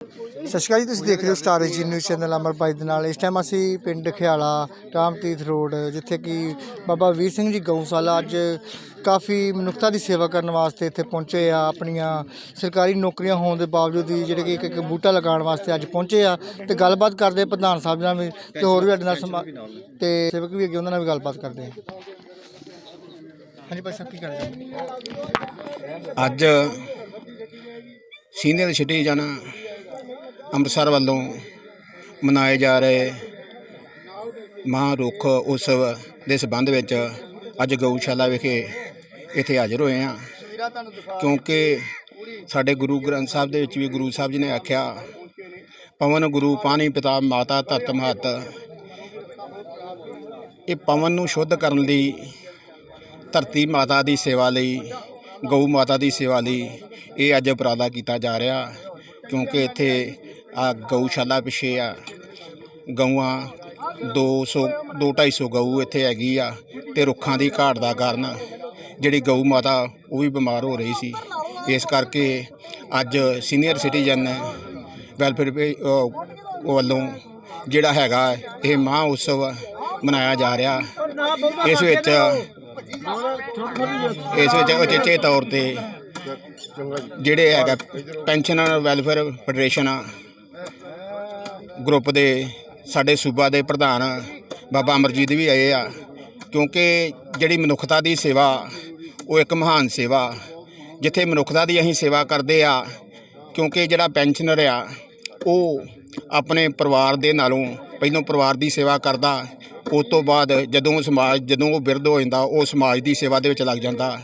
ਸਤਿ ਸ਼੍ਰੀ ਅਕਾਲ ਜੀ, ਤੁਸੀਂ ਦੇਖ ਰਹੇ ਹੋ ਸਟਾਰ ਜੀ ਨਿਊਜ਼ ਚੈਨਲ ਅਮਰ ਦੇ ਨਾਲ। ਇਸ ਟਾਈਮ ਅਸੀਂ ਪਿੰਡ ਖਿਆਲਾ, ਰਾਮਤੀਰਥ ਰੋਡ, ਜਿੱਥੇ ਕਿ ਬਾਬਾ ਵੀਰ ਸਿੰਘ ਜੀ ਗਊਸ਼ਾਲਾ ਅੱਜ ਕਾਫੀ ਮਨੁੱਖਤਾ ਦੀ ਸੇਵਾ ਕਰਨ ਵਾਸਤੇ ਇੱਥੇ ਪਹੁੰਚੇ ਆ। ਆਪਣੀਆਂ ਸਰਕਾਰੀ ਨੌਕਰੀਆਂ ਹੋਣ ਦੇ ਬਾਵਜੂਦ ਵੀ ਜਿਹੜੇ ਕਿ ਇੱਕ ਇੱਕ ਬੂਟਾ ਲਗਾਉਣ ਵਾਸਤੇ ਅੱਜ ਪਹੁੰਚੇ ਆ। ਤੇ ਗੱਲਬਾਤ ਕਰਦੇ ਪ੍ਰਧਾਨ ਸਾਹਿਬ ਨਾਲ ਵੀ, ਤੇ ਹੋਰ ਵੀ ਸਾਡੇ ਨਾਲ ਸਮਾ- ਤੇ ਸੇਵਕ ਵੀ ਅੱਗੇ ਉਹਨਾਂ ਨਾਲ ਵੀ ਗੱਲਬਾਤ ਕਰਦੇ ਆ। ਹਾਂਜੀ ਭਾਈ ਸਾਹਿਬ, ਕੀ ਕਰ ਰਹੇ ਅੱਜ ਸੀਨੀਅਰ ਸਿਟੀਜ਼ਨ ਅੰਮ੍ਰਿਤਸਰ ਵੱਲੋਂ ਮਨਾਏ ਜਾ ਰਹੇ ਮਹਾਂ ਰੁੱਖ ਉਤਸਵ ਦੇ ਸਬੰਧ ਵਿੱਚ ਅੱਜ ਗਊਸ਼ਾਲਾ ਵਿਖੇ ਇੱਥੇ ਹਾਜ਼ਰ ਹੋਏ ਹਾਂ। ਕਿਉਂਕਿ ਸਾਡੇ ਗੁਰੂ ਗ੍ਰੰਥ ਸਾਹਿਬ ਦੇ ਵਿੱਚ ਵੀ ਗੁਰੂ ਸਾਹਿਬ ਜੀ ਨੇ ਆਖਿਆ, ਪਵਨ ਗੁਰੂ ਪਾਣੀ ਪਿਤਾ ਮਾਤਾ ਧਰਤ ਮਹਤ। ਇਹ ਪਵਨ ਨੂੰ ਸ਼ੁੱਧ ਕਰਨ ਲਈ, ਧਰਤੀ ਮਾਤਾ ਦੀ ਸੇਵਾ ਲਈ, ਗਊ ਮਾਤਾ ਦੀ ਸੇਵਾ ਲਈ ਇਹ ਅੱਜ ਉਪਰਾਲਾ ਕੀਤਾ ਜਾ ਰਿਹਾ, ਕਿਉਂਕਿ ਇੱਥੇ ਆ ਗਊਸ਼ਾਲਾ ਪਿਛੇ ਆ। ਗਊਆਂ 200 250 ਗਊ ਇੱਥੇ ਹੈਗੀ ਆ ਤੇ ਰੁੱਖਾਂ ਦੀ ਘਾਟ ਦਾ ਕਾਰਨ ਜਿਹੜੀ ਗਊ ਮਾਤਾ ਉਹ ਵੀ ਬਿਮਾਰ ਹੋ ਰਹੀ ਸੀ। ਇਸ ਕਰਕੇ ਅੱਜ ਸੀਨੀਅਰ ਸਿਟੀਜ਼ਨ ਵੈਲਫੇਅਰ ਪੇ- ਵੱਲੋਂ ਜਿਹੜਾ ਹੈਗਾ ਇਹ ਮਹਾਂ ਉਤਸਵ ਮਨਾਇਆ ਜਾ ਰਿਹਾ। ਇਸ ਵਿੱਚ ਇਸ ਵਿੱਚ ਉਚੇਚੇ ਤੌਰ ਤੇ ਜਿਹੜੇ ਹੈਗਾ ਪੈਨਸ਼ਨਰ ਵੈਲਫੇਅਰ ਫੈਡਰੇਸ਼ਨ ਆ ਗਰੁੱਪ ਦੇ ਸਾਡੇ ਸੂਬਾ ਦੇ ਪ੍ਰਧਾਨ ਬਾਬਾ ਅਮਰਜੀਤ ਵੀ ਆਏ ਆ, ਕਿਉਂਕਿ ਜਿਹੜੀ ਮਨੁੱਖਤਾ ਦੀ ਸੇਵਾ, ਉਹ ਇੱਕ ਮਹਾਨ ਸੇਵਾ। ਜਿੱਥੇ ਮਨੁੱਖਤਾ ਦੀ ਅਸੀਂ ਸੇਵਾ ਕਰਦੇ ਆ, ਕਿਉਂਕਿ ਜਿਹੜਾ ਪੈਨਸ਼ਨਰ ਆ, ਉਹ ਆਪਣੇ ਪਰਿਵਾਰ ਦੇ ਨਾਲੋਂ, ਪਹਿਲੋਂ ਪਰਿਵਾਰ ਦੀ ਸੇਵਾ ਕਰਦਾ, ਉਸ ਤੋਂ ਬਾਅਦ ਜਦੋਂ ਸਮਾਜ, ਜਦੋਂ ਉਹ ਬਿਰਧ ਹੋ ਜਾਂਦਾ, ਉਹ ਸਮਾਜ ਦੀ ਸੇਵਾ ਦੇ ਵਿੱਚ ਲੱਗ ਜਾਂਦਾ।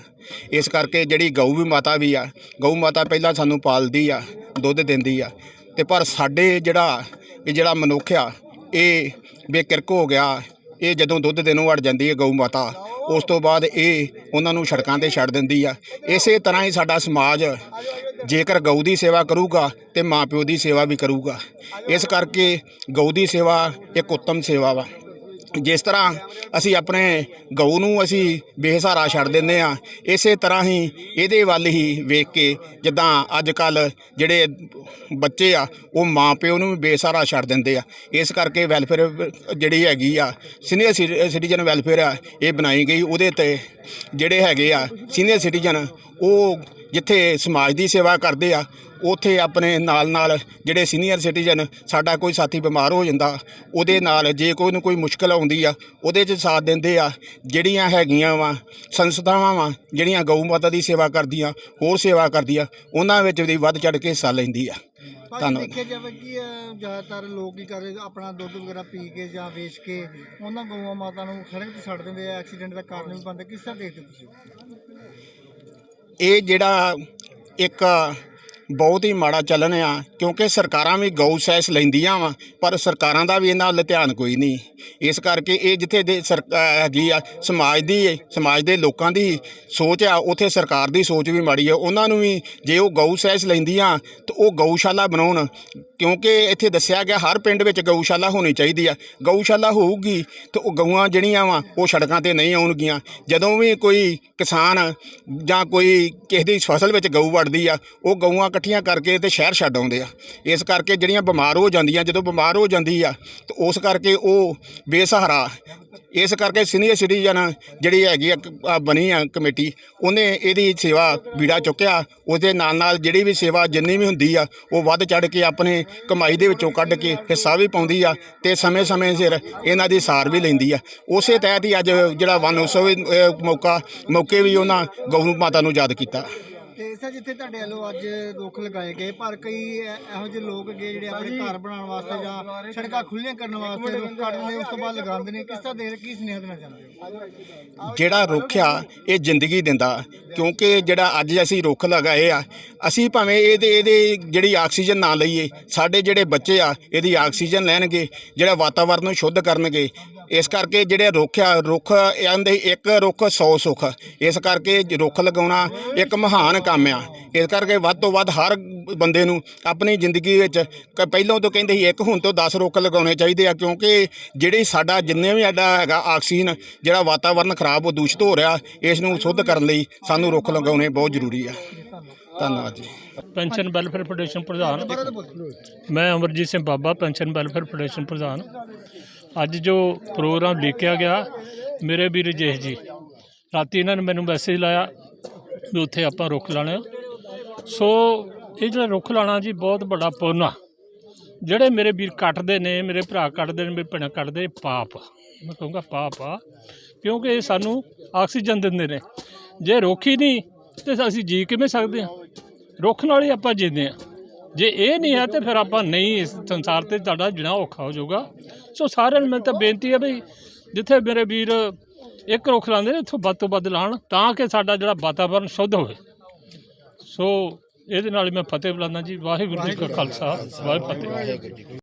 ਇਸ ਕਰਕੇ ਜਿਹੜੀ ਗਊ ਵੀ ਮਾਤਾ ਵੀ ਆ, ਗਊ ਮਾਤਾ ਪਹਿਲਾਂ ਸਾਨੂੰ ਪਾਲਦੀ ਆ, ਦੁੱਧ ਦਿੰਦੀ ਆ। ਤੇ ਪਰ ਸਾਡੇ ਜਿਹੜਾ ਇਹ ਜਿਹੜਾ ਮਨੁੱਖ ਆ, ਇਹ ਬੇਕਿਰਕ ਹੋ ਗਿਆ, ਇਹ ਜਦੋਂ ਦੁੱਧ ਦੇਣੋਂ ਹਟ ਜਾਂਦੀ ਹੈ ਗਊ ਮਾਤਾ, ਉਸ ਤੋਂ ਬਾਅਦ ਇਹ ਉਹਨਾਂ ਨੂੰ ਸੜਕਾਂ ਤੇ ਛੱਡ ਦਿੰਦੀ ਆ। ਇਸੇ ਤਰ੍ਹਾਂ ਹੀ ਸਾਡਾ ਸਮਾਜ, ਜੇਕਰ ਗਊ ਦੀ ਸੇਵਾ ਕਰੂਗਾ ਤੇ ਮਾਪਿਓ ਦੀ ਸੇਵਾ ਵੀ ਕਰੂਗਾ। ਇਸ ਕਰਕੇ ਗਊ ਦੀ ਸੇਵਾ ਇੱਕ ਉੱਤਮ ਸੇਵਾ ਵਾ। ਜਿਸ ਤਰ੍ਹਾਂ ਅਸੀਂ ਆਪਣੇ ਗਊ ਨੂੰ ਅਸੀਂ ਬੇਸਹਾਰਾ ਛੱਡ ਦਿੰਦੇ ਆ ਇਸੇ ਤਰ੍ਹਾਂ ਹੀ ਇਹਦੇ ਵੱਲ ਹੀ ਵੇਖ ਕੇ ਜਿੱਦਾਂ ਅੱਜ ਕੱਲ ਜਿਹੜੇ ਬੱਚੇ ਆ, ਉਹ ਮਾਂ ਪਿਓ ਨੂੰ ਵੀ ਬੇਸਹਾਰਾ ਛੱਡ ਦਿੰਦੇ ਆ। ਇਸ ਕਰਕੇ ਵੈਲਫੇਅਰ ਜਿਹੜੀ ਹੈਗੀ ਆ, ਸੀਨੀਅਰ ਸਿਟੀਜ਼ਨ ਵੈਲਫੇਅਰ ਆ, ਇਹ ਬਣਾਈ ਗਈ। ਉਹਦੇ ਤੇ ਜਿਹੜੇ ਹੈਗੇ ਆ, ਸੀਨੀਅਰ ਸਿਟੀਜ਼ਨ, ਉਹ ਜਿੱਥੇ ਸਮਾਜ ਦੀ ਸੇਵਾ ਕਰਦੇ ਆ ਉਥੇ ਆਪਣੇ ਨਾਲ ਨਾਲ ਜਿਹੜੇ ਸੀਨੀਅਰ ਸਿਟੀਜ਼ਨ ਸਾਡਾ ਕੋਈ ਸਾਥੀ ਬਿਮਾਰ ਹੋ ਜਾਂਦਾ ਉਹਦੇ ਨਾਲ ਜੇ ਕੋਈ ਨੂੰ ਕੋਈ ਮੁਸ਼ਕਲ ਆਉਂਦੀ ਆ ਉਹਦੇ 'ਚ ਸਾਥ ਦਿੰਦੇ ਆ ਜਿਹੜੀਆਂ ਹੈਗੀਆਂ ਵਾ ਸੰਸਥਾਵਾਂ ਵਾ ਜਿਹੜੀਆਂ ਗਊ ਮਾਤਾ ਦੀ ਸੇਵਾ ਕਰਦੀਆਂ ਹੋਰ ਸੇਵਾ ਕਰਦੀਆਂ ਉਹਨਾਂ ਵਿੱਚ ਵੀ ਵੱਧ ਚੜ ਕੇ ਹਿੱਸਾ ਲੈਂਦੀ ਆ ਧੰਨਵਾਦ। ਦੇਖਿਆ ਜਾਵੇ ਕਿ ਅਹ, ਜ਼ਿਆਦਾਤਰ ਲੋਕ ਕੀ ਕਰਦੇ ਆਪਣਾ ਦੁੱਧ ਵਗੈਰਾ ਪੀ ਕੇ ਜਾਂ ਵੇਚ ਕੇ ਉਹਨਾਂ ਗਊਆਂ ਮਾਤਾ ਨੂੰ ਸੜਕ ਤੇ ਛੱਡ ਦਿੰਦੇ ਆ ਐਕਸੀਡੈਂਟ ਦਾ ਕਾਰਨ ਵੀ ਬਣਦਾ ਕਿਸ ਤਰ੍ਹਾਂ ਦੇਖਦੇ ਹੋ ਤੁਸੀਂ ਇਹ ਜਿਹੜਾ ਇੱਕ ਬਹੁਤ ਹੀ ਮਾੜਾ ਚੱਲਣ ਆ, ਕਿਉਂਕਿ ਸਰਕਾਰਾਂ ਵੀ ਗਊ ਸੈਸ ਲੈਂਦੀਆਂ ਵਾ, ਪਰ ਸਰਕਾਰਾਂ ਦਾ ਵੀ ਇਹਨਾਂ ਵੱਲ ਧਿਆਨ ਕੋਈ ਨਹੀਂ। ਇਸ ਕਰਕੇ ਇਹ ਜਿੱਥੇ ਦੇ ਸਰਕਾਰ ਹੈਗੀ ਆ, ਸਮਾਜ ਦੀ ਸਮਾਜ ਦੇ ਲੋਕਾਂ ਦੀ ਸੋਚ ਆ, ਉਥੇ ਸਰਕਾਰ ਦੀ ਸੋਚ ਵੀ ਮਾੜੀ ਆ। ਉਹਨਾਂ ਨੂੰ ਵੀ ਜੇ ਉਹ ਗਊ ਸੈਸ ਲੈਂਦੀਆਂ, ਤਾਂ ਉਹ ਗਊਸ਼ਾਲਾ ਬਣਾਉਣ ਕਿਉਂਕਿ ਇੱਥੇ ਦੱਸਿਆ ਗਿਆ ਹਰ ਪਿੰਡ ਵਿੱਚ ਗਊਸ਼ਾਲਾ ਹੋਣੀ ਚਾਹੀਦੀ ਆ। ਗਊਸ਼ਾਲਾ ਹੋਊਗੀ ਤੇ ਉਹ ਗਊਆਂ ਜਿਹੜੀਆਂ ਵਾ, ਉਹ ਸੜਕਾਂ ਤੇ ਨਹੀਂ ਆਉਣਗੀਆਂ। ਜਦੋਂ ਵੀ ਕੋਈ ਕਿਸਾਨ ਜਾਂ ਕੋਈ ਕਿਸੇ ਦੀ ਫਸਲ ਵਿੱਚ ਗਊ ਵੜਦੀ ਆ, ਉਹ ਗਊਆਂ ਇਕੱਠੀਆਂ ਕਰਕੇ ਤੇ ਸ਼ਹਿਰ ਛੱਡ ਆਉਂਦੇ ਆ। ਇਸ ਕਰਕੇ ਜਿਹੜੀਆਂ ਬਿਮਾਰ ਹੋ ਜਾਂਦੀਆਂ, ਜਦੋਂ ਬਿਮਾਰ ਹੋ ਜਾਂਦੀ ਆ, ਤੇ ਉਸ ਕਰਕੇ ਉਹ ਬੇਸਹਾਰਾ ਇਸ ਕਰਕੇ ਸੀਨੀਅਰ ਸਿਟੀਜ਼ਨ ਜਿਹੜੀ ਹੈਗੀ ਆ ਬਣੀ ਆ ਕਮੇਟੀ, ਉਹਨੇ ਇਹਦੀ ਸੇਵਾ ਬੀੜਾ ਚੁੱਕਿਆ। ਉਹਦੇ ਨਾਲ ਨਾਲ ਜਿਹੜੀ ਵੀ ਸੇਵਾ ਜਿੰਨੀ ਵੀ ਹੁੰਦੀ ਆ, ਉਹ ਵੱਧ ਚੜ ਕੇ ਆਪਣੇ ਕਮਾਈ ਦੇ ਵਿੱਚੋਂ ਕੱਢ ਕੇ ਹਿੱਸਾ ਵੀ ਪਾਉਂਦੀ ਆ ਤੇ ਸਮੇਂ-ਸਮੇਂ ਸਿਰ ਇਹਨਾਂ ਦੀ ਸਾਰ ਵੀ ਲੈਂਦੀ ਆ। ਉਸੇ ਤਹਿਤ ਹੀ ਅੱਜ ਜਿਹੜਾ ਵਨ ਉਤਸਵ ਮੌਕਾ, ਮੌਕੇ ਵੀ ਉਹਨਾਂ ਗਊ ਮਾਤਾ ਨੂੰ ਯਾਦ ਕੀਤਾ। ਤੇ ਸਰ ਜਿੱਥੇ ਤੁਹਾਡੇ ਵੱਲੋਂ ਅੱਜ ਰੁੱਖ ਲਗਾਏ ਗਏ ਪਰ ਕਈ ਇਹ- ਜਿਹੇ ਲੋਕ ਗਏ ਜਿਹੜੇ ਆਪਣੇ ਘਰ ਬਣਾਉਣ ਵਾਸਤੇ ਜਾਂ ਸੜਕਾਂ ਖੁੱਲੀਆਂ ਕਰਨ ਵਾਸਤੇ ਰੁੱਖ ਕੱਟਦੇ ਨੇ ਉਸ ਤੋਂ ਬਾਅਦ ਲਗਾਉਂਦੇ ਨੇ। ਕਿਸ ਤਰ੍ਹਾਂ ਦੇ ਕੀ ਸੁਨੇਹਾ ਦੇਣਾ ਚਾਹੁੰਦੇ ਹੋ? ਜਿਹੜਾ ਰੁੱਖ ਆ ਇਹ ਜ਼ਿੰਦਗੀ ਦਿੰਦਾ ਕਿਉਂਕਿ ਜਿਹੜਾ ਅੱਜ ਅਸੀਂ ਰੁੱਖ ਲਗਾਏ ਆ ਅਸੀਂ ਭਾਵੇਂ ਇਹਦੇ ਇਹਦੇ ਜਿਹੜੀ ਆਕਸੀਜਨ ਨਾ ਲਈਏ ਸਾਡੇ ਜਿਹੜੇ ਬੱਚੇ ਆ ਇਹਦੀ ਆਕਸੀਜਨ ਲੈਣਗੇ ਜਿਹੜਾ ਵਾਤਾਵਰਨ ਨੂੰ ਸ਼ੁੱਧ ਕਰਨਗੇ ਇਸ ਕਰਕੇ ਜਿਹੜੇ ਰੁੱਖ ਆ, ਰੁੱਖ ਆਂਦੇ ਇੱਕ ਰੁੱਖ 100 ਸੁੱਖ। ਇਸ ਕਰਕੇ ਜ- ਰੁੱਖ ਲਗਾਉਣਾ ਇੱਕ ਮਹਾਨ ਕੰਮ ਆ। ਇਸ ਕਰਕੇ ਵੱਧ ਤੋਂ ਵੱਧ ਹਰ ਬੰਦੇ ਨੂੰ ਆਪਣੀ ਜ਼ਿੰਦਗੀ ਵਿੱਚ ਕ- ਪਹਿਲਾਂ ਤੋਂ ਕਹਿੰਦੇ ਸੀ, ਇੱਕ ਹੁਣ ਤੋਂ 10 ਰੁੱਖ ਲਗਾਉਣੇ ਚਾਹੀਦੇ ਆ, ਕਿਉਂਕਿ ਜਿਹੜੇ ਸਾਡਾ ਜਿੰਨੇ ਵੀ ਸਾਡਾ ਹੈਗਾ ਆਕਸੀਜਨ, ਜਿਹੜਾ ਵਾਤਾਵਰਨ ਖਰਾਬ ਉਹ ਦੂਸ਼ਿਤ ਹੋ ਰਿਹਾ, ਇਸ ਨੂੰ ਸ਼ੁੱਧ ਕਰਨ ਲਈ ਸਾਨੂੰ ਰੁੱਖ ਲਗਾਉਣੇ ਬਹੁਤ ਜ਼ਰੂਰੀ ਆ। ਧੰਨਵਾਦ ਜੀ। ਪੈਨਸ਼ਨ ਵੈਲਫੇਅਰ ਫੈਡਰੇਸ਼ਨ ਪ੍ਰਧਾਨ। ਮੈਂ Amarjit Singh Baba, pension welfare federation ਪ੍ਰਧਾਨ। ਅੱਜ ਜੋ ਪ੍ਰੋਗਰਾਮ ਲਿਖਿਆ ਗਿਆ, ਮੇਰੇ ਵੀਰ ਰਜੇਸ਼ ਜੀ, ਰਾਤੀ ਇਹਨਾਂ ਨੇ ਮੈਨੂੰ ਮੈਸੇਜ ਲਾਇਆ ਵੀ ਉੱਥੇ ਆਪਾਂ ਰੁੱਖ ਲਾਣਾ ਸੋ ਇਹ ਜਿਹੜਾ ਰੁੱਖ ਲਾਣਾ ਜੀ, ਬਹੁਤ ਵੱਡਾ ਪੁੰਨ ਆ। ਜਿਹੜੇ ਮੇਰੇ ਵੀਰ ਕੱਟਦੇ ਨੇ, ਮੇਰੇ ਭਰਾ ਕੱਟਦੇ ਨੇ, ਮੇਰੇ ਭੈਣਾਂ ਕੱਟਦੇ ਪਾਪ ਮੈਂ ਕਹੂੰਗਾ ਪਾਪ ਆ, ਕਿਉਂਕਿ ਇਹ ਸਾਨੂੰ ਆਕਸੀਜਨ ਦਿੰਦੇ ਨੇ। ਜੇ ਰੁੱਖ ਹੀ ਨਹੀਂ, ਤੇ ਅਸੀਂ ਜੀ ਕਿਵੇਂ ਸਕਦੇ ਹਾਂ ਰੁੱਖ ਨਾਲ ਹੀ ਆਪਾਂ ਜੀਂਦੇ ਹਾਂ ਜੇ ਇਹ ਨਹੀਂ ਹੈ, ਤੇ ਫਿਰ ਆਪਾਂ ਨਹੀਂ ਇਸ ਸੰਸਾਰ ਤੇ ਤੁਹਾਡਾ ਜੀਣਾ ਔਖਾ ਹੋ ਜਾਊਗਾ। ਸੋ ਸਾਰਿਆਂ ਨੂੰ ਮੈਂ ਤਾਂ ਬੇਨਤੀ ਹੈ ਵੀ ਜਿੱਥੇ ਮੇਰੇ ਵੀਰ ਇੱਕ ਰੁੱਖ ਲਾਉਂਦੇ ਨੇ ਉੱਥੋਂ ਵੱਧ ਤੋਂ ਵੱਧ ਲਾਉਣ, ਤਾਂ ਕਿ ਸਾਡਾ ਜਿਹੜਾ ਵਾਤਾਵਰਨ ਸ਼ੁੱਧ ਹੋਵੇ। ਸੋ ਇਹਦੇ ਨਾਲ ਹੀ ਮੈਂ ਫਤਿਹ ਬੁਲਾਉਂਦਾ ਜੀ। ਵਾਹਿਗੁਰੂ ਜੀ ਕਾ ਖਾਲਸਾ, ਵਾਹਿਗੁਰੂ ਜੀ ਫਤਿਹ।